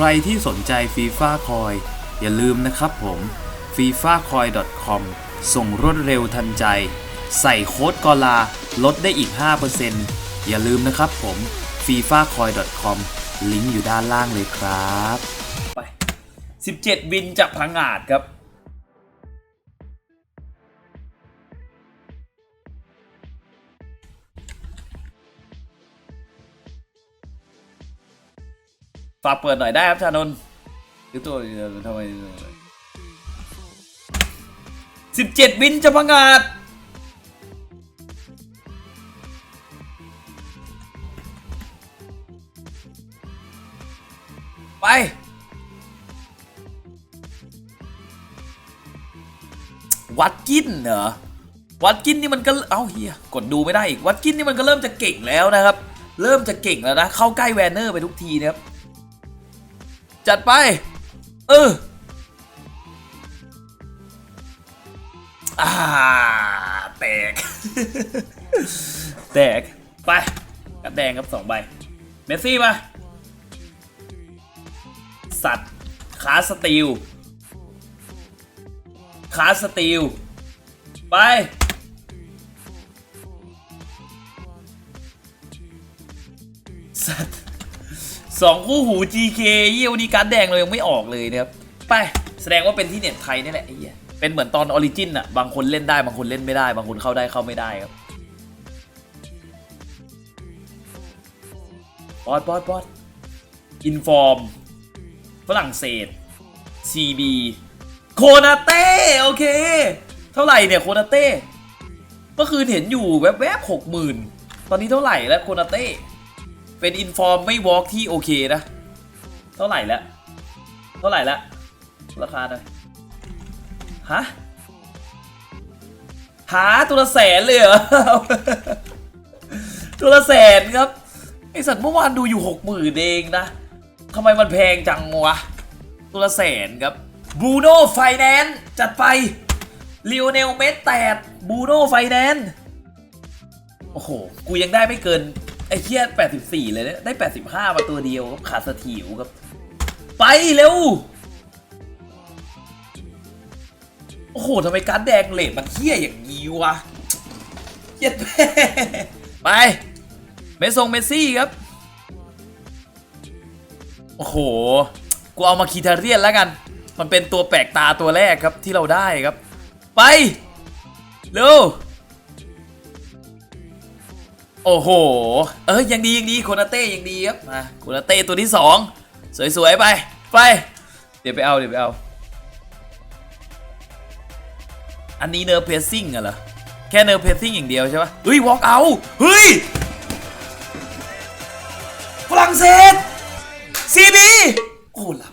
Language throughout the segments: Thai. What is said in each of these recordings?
ใครที่สนใจฟีฟ่าคอยอย่าลืมนะครับผม f i f a c o i com ส่งรวดเร็วทันใจ ใส่โค้ดกอลาลดได้อีก 5%อย่าลืมนะครับผม f i f a c o i com ลิงก์อยู่ด้านล่างเลยครับ ไป 17 วินจากพังอาจครับ ฝากเปิดหน่อยได้ครับชานนท์คือตัวทำไมสิบเจ็ดวินจะพังงาดไป วัดกินเหรอ วัดกินนี่มันก็ เอ้าเฮียกดดูไม่ได้อีก วัดกินนี่มันก็เริ่มจะเก่งแล้วนะครับ เริ่มจะเก่งแล้วนะ เข้าใกล้แวนเนอร์ไปทุกทีนะครับ จัดไป เอออาแตก แตก ไป กับแดงครับสองใบ เมสซี่มา สัตว์ขาสตีลขาสตีลไป สัตว์ สองคู่หู GK เยี่ยวดีการดแดงเรายังไม่ออกเลยนะครับ ไปแสดงว่าเป็นที่เน็ตไทยนี่แหละไอ้เหี้ยเป็นเหมือนตอนออริจินอะบางคนเล่นได้บางคนเล่นไม่ได้ บางคนเข้าได้เข้าไม่ได้ครับบอสบอสบอสอินฟอร์มฝรั่งเศส CB โคนาเต้โอเค เท่าไหร่เนี่ยโคนาเต้เมื่อคืนเห็นอยู่แวบๆหกหมื่นตอนนี้เท่าไหร่แล้วโคนาเต้ เป็นอินฟอร์มไม่วอล์กที่โอเคนะ เท่าไหร่แล้ว เท่าไหร่แล้ว ราคาหน่ยฮะ หาตัวละแสนเลยเหรอ ตัวละแสนครับ ไอสัตว์เมื่อวานดูอยู่หกหมื่นเองนะทำไมมันแพงจังวะ ตัวละแสนครับบูโน่ไฟแนนซ์จัดไปลิโอเนลเมสแตดบูโน่ไฟแนนซ์โอ้โห กูยังได้ไม่เกิน ไอ้เคีย84 เลยเนี่ยได้ 85มาตัวเดียวครับขาดสถิวครับ ไปเร็ว โอ้โหทำไมการดแดงเลดมันเฮียอย่างนี้วะเย็ดแม่ไปเมสซงเมสซี่ครับ โอ้โห กูเอามาคีทาเรียนแล้วกัน มันเป็นตัวแปลกตาตัวแรกครับที่เราได้ครับ ไป เร็ว โอ้โห เออยังดียังดีโคนาเต้ยังดีครับมาโคนาเต้ตัวที่สองสวยๆไปไปเดี๋ยวไปเอาเดี๋ยวไปเอาอันนี้เนอร์เพสซิ่งอะเหรอแค่เนอร์เพสซิ่งอย่างเดียวใช่ปะเฮ้ยวอล์กเอาเฮ้ยฝรั่งเศสซีบีโอ้หลับ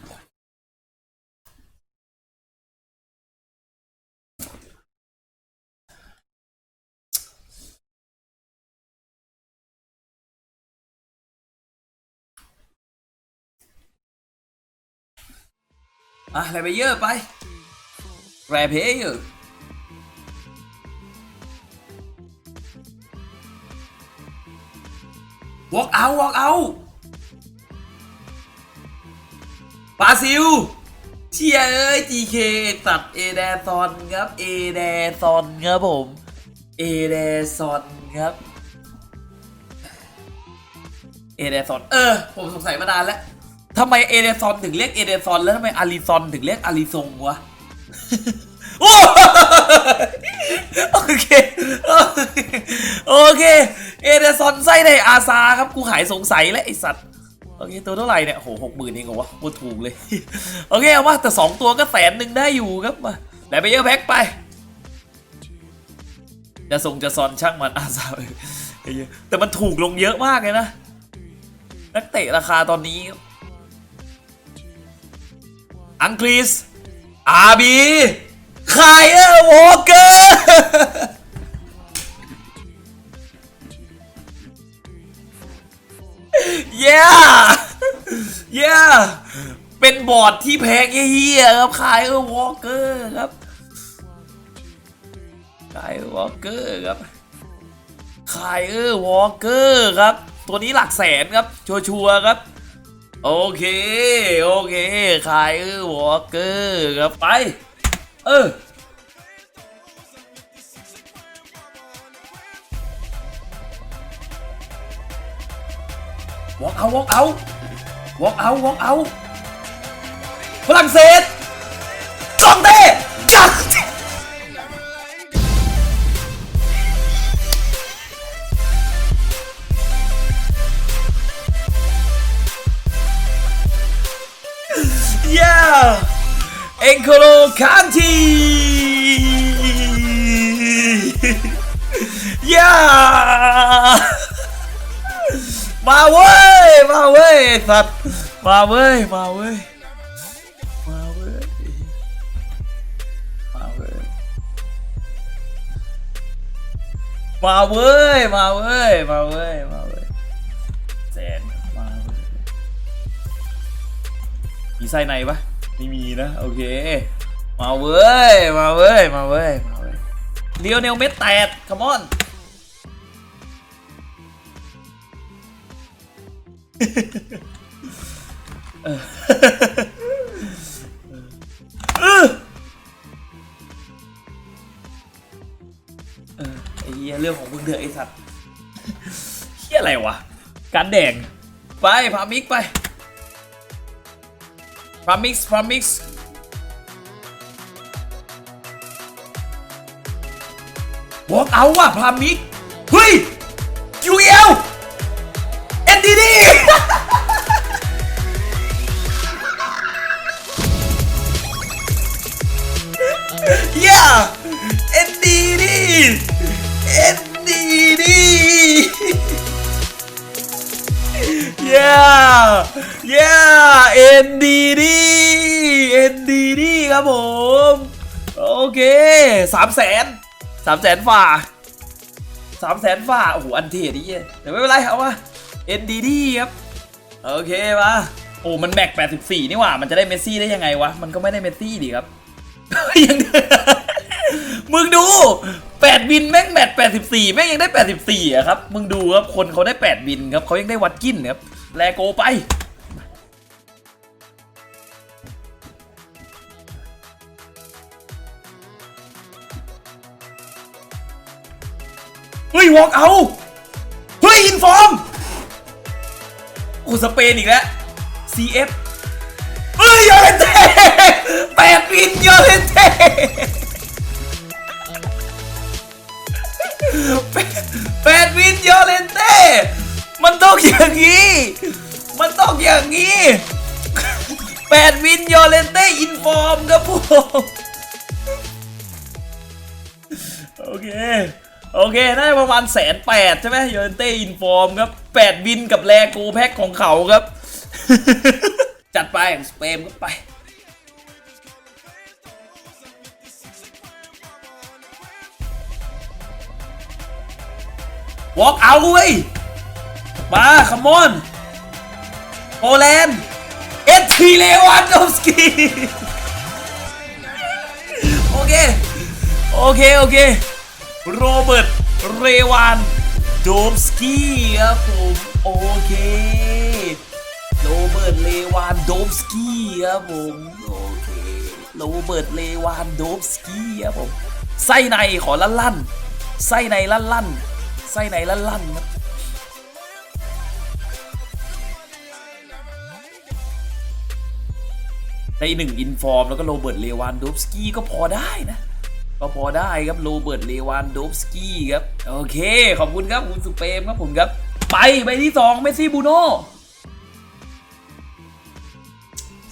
อะไรไปเยอะไปแรเพย์อยู่วอล์กเอาวอล์กเอาบราซิลเชียเอ้ย GK ตัดเอแดซอนครับเอแดซอนครับผมเอแดซอนครับเอเดซอนเออ ผมสงสัยมานานแล้ว ทำไมเอเดซอนถึงเรียกเอเดซอนแล้วทำไมอาริซอนถึงเรียกอาริซงวะโอ้โอเค โอเค เอเดซอนไส้ในอาซาครับ กูหายสงสัยแล้วไอสัตว์ โอเค ตัวเท่าไหร่เนี่ยโหหกหมื่นเองเหรอวะโคตรถูกเลย โอเค เอาว่าแต่สองตัวก็แสนหนึ่งได้อยู่ครับมาไหนไปเยอะแพ็คไป จะส่งจะซอนช่างมันอาซาไอ้เหี้ยแต่มันถูกลงเยอะมากเลยนะ นักเตะราคาตอนนี้ อังกฤษอาบีคายเออร์วอลเกอร์เย้เย้เป็นบอร์ดที่แพงเฮียๆครับคายเออร์วอลเกอร์ครับคายเออร์วอลเกอร์ครับคายเออร์วอลเกอร์ครับ ตัวนี้หลักแสนครับ ชัวร์ๆครับ โอเค โอเคขายเออวอลเกอร์ครับไป เออวอล์กเอาวอล์กเอาวอล์กเอาวอล์กเอาฝรั่งเศส Encolo Kanti! Yeah! มาเว้ย มาเว้ยสัตว์ มาเว้ย มาเว้ย มาเว้ย มาเว้ย มาเว้ย มาเว้ย มาเว้ย มาเว้ยแสนมาเว้ยมีไส้ในปะ ไม่มีนะ โอเค มาเว้ย มาเว้ย มาเว้ย มาเว้ยเลียวเนลเม็ดแตดคัมอนเออเออเออไอ้เหี้ยเรื่องของมึงเถอะไอ้สัตว์เหี้ยอะไรวะ การแดง ไป พามิกไป พามิกซ์พามิกซ์บอกเอาว่ะพามิกเฮ้ยคิวเอลเอ็นดีดีย่าเอ็นดีดีเอ็นดีดี ย่าย่าเอ็นดีดีเอ็นดีดีครับผม โอเคสามแสนสามแสนฝ่าสามแสนฝ่าโอ้โหอันเทดีเดี๋ยวไม่เป็นไรเอามาเอ็นดีดีครับ โอเคมาโอ้มันแม็ก 84 นี่หว่า มันจะได้เมสซี่ได้ยังไงวะ มันก็ไม่ได้เมสซี่ดิครับยังมึงดู 8 วินแม่งแมตช์84 แม่งยังได้ 84อะครับ มึงดูครับ คนเขาได้ 8 วินครับเขายังได้วัดกินครับ แลโกไป เฮ้ยวอล์กเอา เฮ้ย อินฟอร์ม โอ้สเปนอีกแล้ว CF เฮ้ยยอเลนเต้แปดวินยอเลนเต้แปดแปดวินยอเลนเต้ มันต้องอย่างนี้ มันต้องอย่างนี้แปดวินยอเลนเต้อินฟอร์มครับผมโอเค โอเค ได้ประมาณแสนแปดใช่ไหมยอเลนเต้อินฟอร์มครับแปดวินกับแลโกแพ็คของเขาครับ จัดไปสเปมก็ไปวอล์กเอาเว้ย มาคัมอนโปแลนด์เอทีเลวันโดฟสกีโอเค โอเค โอเค โรเบิร์ต เรวานโดมสกี้ครับผม โอเค โรเบิร์ตเลวานโดมสกี้ครับผม โอเค โรเบิร์ตเลวานโดมสกี้ครับผม ไส้ในขอลั่นลั่นไส้ในลั่นลั่นไส้ในลั่นลั่นครับ ได้หนึ่งอินฟอร์มแล้วก็โรเบิร์ตเลวานโดฟสกี้ก็พอได้นะ ก็พอได้ครับโรเบิร์ตเลวานโดฟสกี้ครับ โอเค ขอบคุณครับคุณสุเปมครับผมครับ ไปใบที่สองเมสซี่บูโน่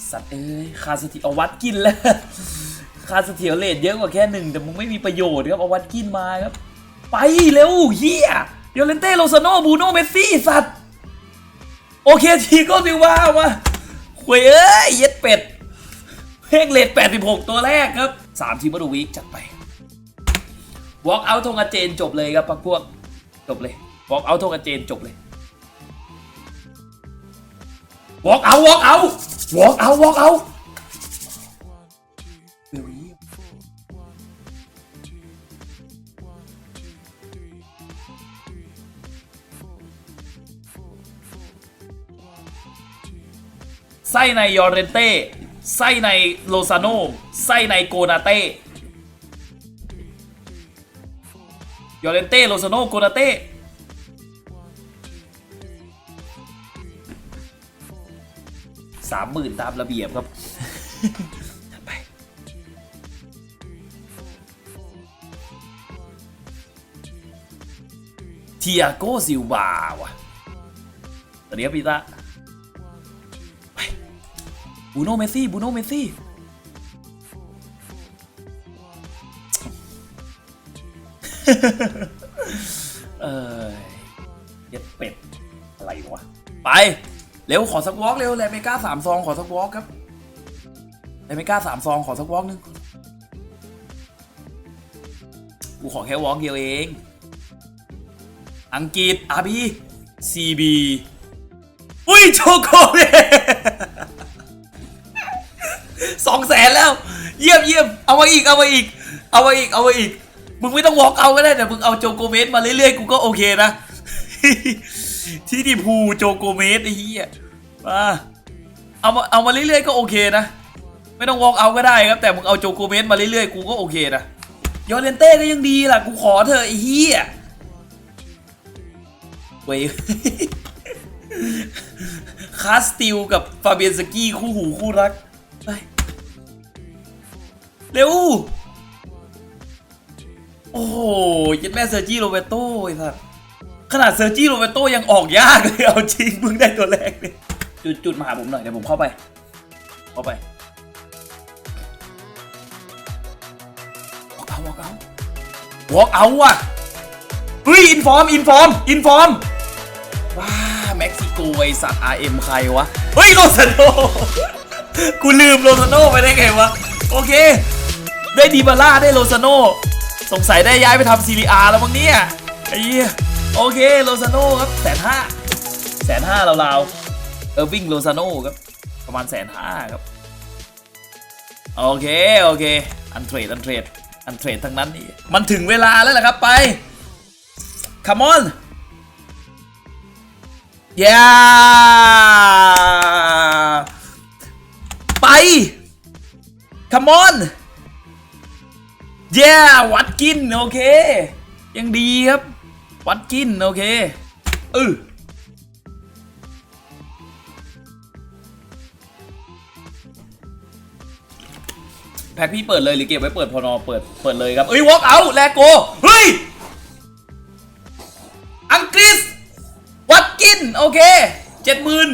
สัตว์เอ้ยคาสติเอาวัดกินแล้วคาสเทียเลทเยอะกว่าแค่หนึ่งแต่มึงไม่มีประโยชน์ครับเอาวัดกินมาครับ ไปเร็วเฮียเดเลนเต้โลซาโนบูโนเมสซี่สัตว์ โอเคทีก็ซิว่ามาหวยเอ้ยเย็ดเป็ด เพลงเลท86 ตัวแรกครับ 3 ทีมวัตวีคจัดไป Walk out ทงอาเจนจบเลยครับพักพวกจบเลย Walk out ทงอาเจนจบเลย Walk out Walk out Walk out Walk out เไส้ในยอร์เรนเต้ ไส้ในโลซาโนไส้ในโกนาเต้ยอร์เรนเต้โลซาโนโกนาเต้สามหมื่นตามระเบียบครับไปเทียโกซิลวาว่ะสวัสดีครับพีตา บูโนเมซี่บูโนเมซี่เออเย็ดเป็ด อะไรวะ ไป เร็ว ขอสักวอล์กเร็วแลเมก้าสามซอง ขอสักวอล์กครับแลเมก้าสามซอง ขอสักวอล์กหนึงกูขอแค่วอล์กเดียวเอง อังกฤษอาบีซีบีอุ้ยโชโกเลย สองแสนแล้ว เยี่ยมเยี่ยมเอามาอีกเอามาอีก เอามาอีกเอามาอีก มึงไม่ต้องวอล์กเอาก็ได้แต่มึงเอาโจโกเมสมาเรื่อยๆ กูก็โอเคนะ ที่ดีพูโจโกเมสไอ้เหี้ยมาเอามาเอามาเรื่อยๆ ก็โอเคนะ ไม่ต้องวอล์กเอาก็ได้ครับแต่มึงเอาโจโกเมสมาเรื่อยๆ กูก็โอเคนะยอร์เรนเต้ก็ยังดีล่ะ กูขอเธอไอ้เหี้ยเว้ยคาสติลกับฟาเบียนสกี้คู่หูคู่รักไป เร็ว โอ้โหยัดแม่เซอร์จี้โรเบโต้ไอ้สัสขนาดเซอร์จี้โรเบโต้ยังออกยากเลย เอาจริงมึงได้ตัวแรกเลยจุดจุดมาหาผมหน่อย เดี๋ยวผมเข้าไป เข้าไปวอล์กเอาวอล์กเอาวอล์กเอาว่ะเฮ้ยอินฟอร์ม อินฟอร์ม อินฟอร์ม ว้า เม็กซิโกไอสัตว์ RM ใครวะ เฮ้ย โรซาโนกูลืมโรซาโนไปได้ไงวะ โอเค ได้ดีบาร่าได้โรซาโนสงสัยได้ย้ายไปทำซีรีอาแล้วมั้งเนี่ยไอ้เียโอเคโรซาโนครับแสนห้าแสนห้าราวๆเออวิ่งโรซาโนครับประมาณแสนห้าครับ โอเค โอเค อันเทรดอันเทรดอันเทรดทั้งนั้นนี่มันถึงเวลาแล้วแหละครับไป come on ย่าไป come on เย่วัดกินโอเค ยังดีครับ วัดกินโอเคเออแพ็คพี่เปิดเลยหรือเก็บไว้เปิดพอนอเปิดเปิดเลยครับ เอ้ยวอล์กเอาแลโก เฮ้ย อังกฤษ วัดกิน โอเคเจ็ดหมื่น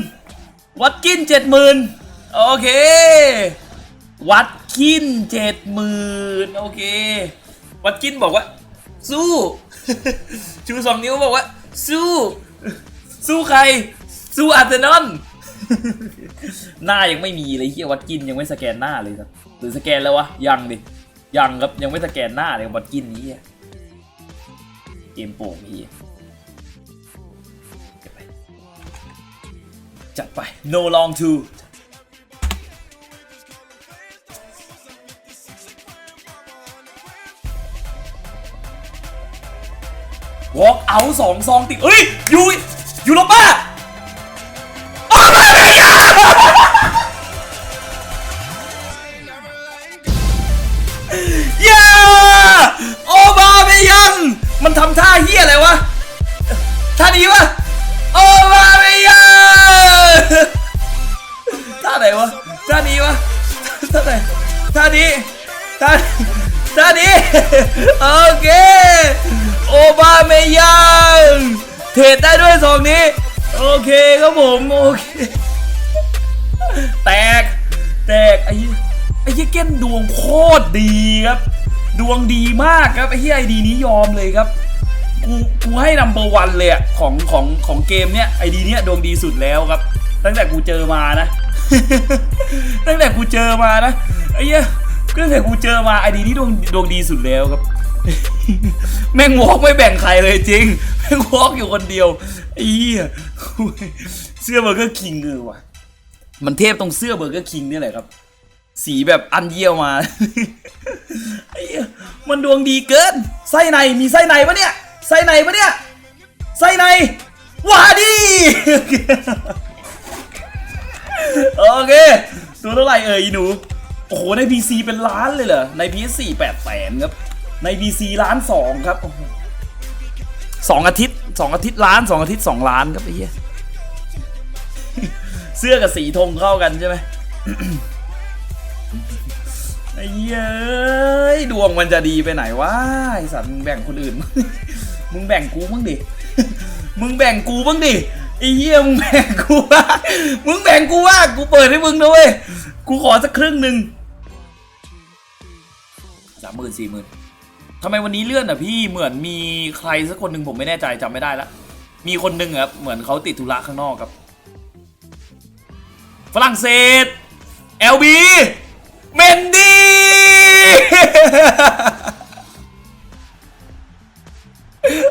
วัดกินเจ็ดหมื่นโอเค วัด กินเจ็ดหมื่นโอเค วัดกินบอกว่า สู้ ชูสองนิ้วบอกว่า สู้ สู้ใคร สู้อาร์เซนอลหน้ายังไม่มีเลยเฮียวัดกินยังไม่สแกนหน้าเลยครับหรือสแกนแล้ววะยังดิยังครับยังไม่สแกนหน้าเลยวัดกินนี้อะเกมโป่งเฮียจัดไป no long to วอล์กเอาสองซองติดเฮ้ยยู ดวงดีมากครับไอ้เหี้ยไอดีนี้ยอมเลยครับ กูกูให้นัมเบอร์วันเลยอะของของของเกมเนี้ยไอดีเนี้ยดวงดีสุดแล้วครับ ตั้งแต่กูเจอมานะ ตั้งแต่กูเจอมานะไอ้เหี้ยตั้งแต่กูเจอมาไอดีนี้ดวงดวงดีสุดแล้วครับ แม่งวอล์กไม่แบ่งใครเลยจริง แม่งวอล์กอยู่คนเดียวไอ้เหี้ยเสื้อเบอร์เกอร์คิงเออว่ะมันเทพตรงเสื้อเบอร์เกอร์คิงนี่แหละครับ สีแบบอันเยี่ยวมามันดวงดีเกิน ไส้ในมีไส้ในปะเนี่ย ไส้ในปะเนี่ย ไส้ในว้าดีโอเค ตัวเท่าไหร่เอ่ยอีหนู โอ้โห ใน PC เป็นล้านเลยเหรอ ใน PS4 แปดแสนครับ ใน PC ล้านสองครับสองอาทิตย์สองอาทิตย์ล้านสองอาทิตย์สองล้านครับไอ้เหี้ย เสื้อกับสีธงเข้ากันใช่ไหม ไอ้เย้ยดวงมันจะดีไปไหนวะไอสัตว์มึงแบ่งคนอื่น มึงแบ่งกูบ้างดิ มึงแบ่งกูบ้างดิไอ้เหี้ยมึงแบ่งกูว่ามึงแบ่งกูว่ากูเปิดให้มึงนะเว้ย กูขอสักครึ่งหนึ่งสามหมื่นสี่หมื่นทำไมวันนี้เลื่อนอะพี่เหมือนมีใครสักคนหนึ่งผมไม่แน่ใจจำไม่ได้ละ มีคนหนึ่งครับเหมือนเขาติดธุระข้างนอกครับ ฝรั่งเศส LB เมนดี้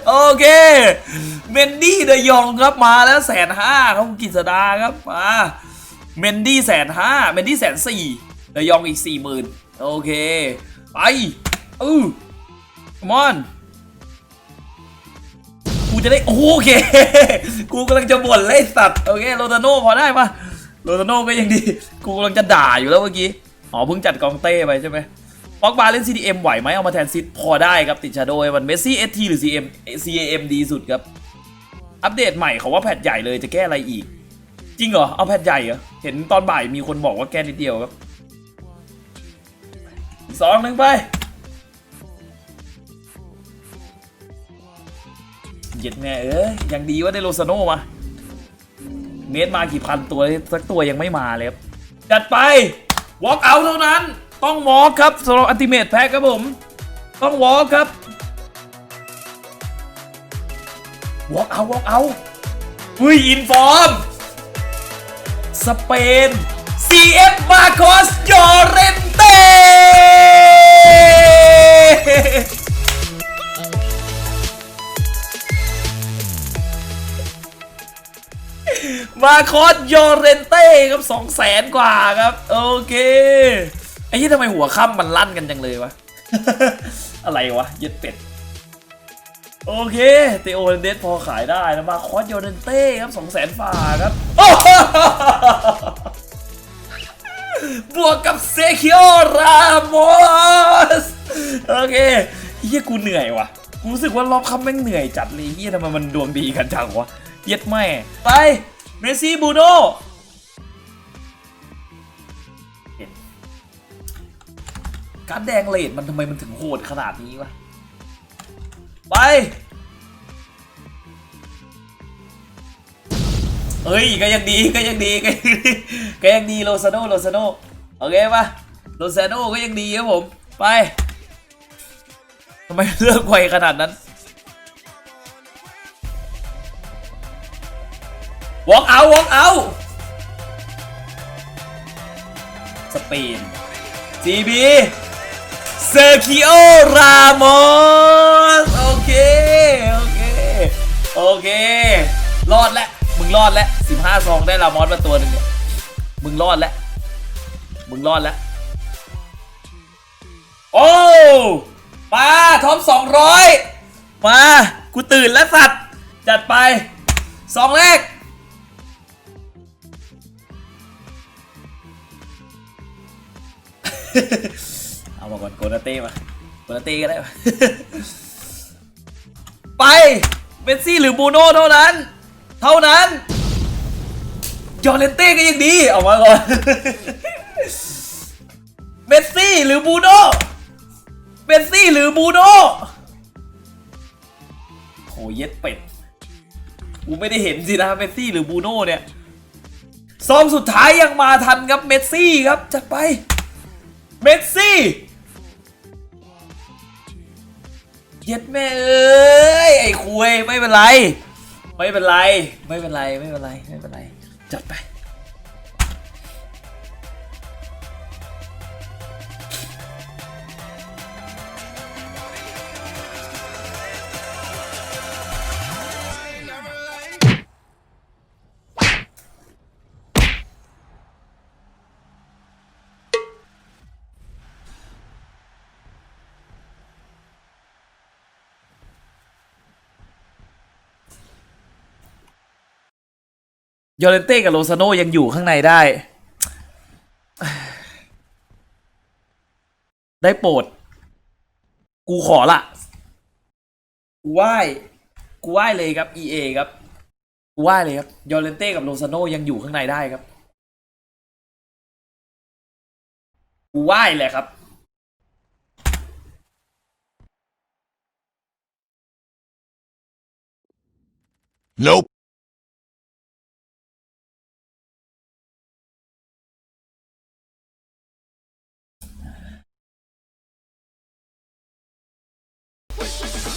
โอเค เมนดี้เดยองครับมาแล้วแสนห้าครับคุณกิษดาครับมาเมนดี้แสนห้าเมนดี้แสนสี่เดยองอีกสี่หมื่นโอเค ไปอือ come on กูจะได้โอเค กูกำลังจะบ่นเลยสัตว์โอเคโรตาโน่พอได้ปะโรตาโน่ก็ยังดี กูกำลังจะด่าอยู่แล้วเมื่อกี้ อ๋อเพิ่งจัดกองเต้ไปใช่ไหมปอกบาเล่น CDM ไหวไหมเอามาแทนซิดพอได้ครับติดชาโดว์มันเมสซี่ ST หรือ CM CAM ดีสุดครับ อัปเดตใหม่เขาว่าแพทใหญ่เลยจะแก้อะไรอีก จริงเหรอ เอาแพทใหญ่เหรอ เห็นตอนบ่ายมีคนบอกว่าแก้นิดเดียวครับสองหนึ่งไป เย็ดแม่เอ้ยยังดีว่าได้โลซาโนมาเมตมากี่พันตัวสักตัวยังไม่มาเลยครับจัดไป วอล์กเอาเท่านั้น ต้องวอล์กครับสำหรับอันติเมทแพ็กครับผม ต้องวอล์กครับวอล์กเอาวอล์กเอาอุ้ยอินฟอร์ม สเปน CF มาคอสยอเรนเต้ มาคอสโยเรนเต้ครับสองแสนกว่าครับ โอเค ไอ้ยี่ทำไมหัวค่ำมันลั่นกันจังเลยวะ อะไรวะย็ดเป็ด โอเคเตโอเรนเดสพอขายได้นะมาคอสโยเรนเต้ครับสองแสนฝ่าครับ บวกกับเซคิโอรามอสโอเคเฮียกูเหนื่อยว่ะกูรู้สึกว่ารอบค่ำแม่งเหนื่อยจัดเลยเฮียทำไมมันดวงดีกันจังวะเย็ดแม่ไป เมสซี่บูโน่การแดงเลดมันทำไมมันถึงโหดขนาดนี้วะ ไปเฮ้ยก็ยังดีก็ยังดีก็ยังดีก็ยังดีโลซาโนโลซาโนโอเคปะโลซาโนก็ยังดีครับผม ไปทำไมเลือกไวขนาดนั้น วอล์กเอาวอล์กเอาสเปน GB เซอร์คิโอ รามอส โอเค โอเค โอเค รอดแล้ว มึงรอดแล้ว15ซองได้รามอสมาตัวหนึ่งเนี่ย มึงรอดแล้ว มึงรอดแล้ว โอ้ มาท็อป200มา กูตื่นแล้วสัตว์ จัดไปสองแรก เอามาก่อนโกนาเต้มาโกนาเต้ก็ได้ไปเมสซี่หรือบูโน่เท่านั้น เท่านั้นยอร์เลนเต้ก็ยังดีเอามาก่อนเมสซี่หรือบูโน่เมสซี่หรือบูโน่โหเย็ดเป็ดกูไม่ได้เห็นสินะเมสซี่หรือบูโน่เนี่ยซองสุดท้ายยังมาทันครับเมสซี่ครับจัดไป เมสซี่เย็ดแม่เอ้ยไอ้คุยไม่เป็นไร ไม่เป็นไร ไม่เป็นไร ไม่เป็นไร ไม่เป็นไร จัดไป ยอร์เรนเต้กับโลซาโนยังอยู่ข้างในได้ ได้โปรด กูขอละกูไหว้กูไหว้เลยครับ EA ครับกูไหว้เลยครับยอร์เรนเต้กับโลซาโนยังอยู่ข้างในได้ครับกูไหว้แหละครับ Nope.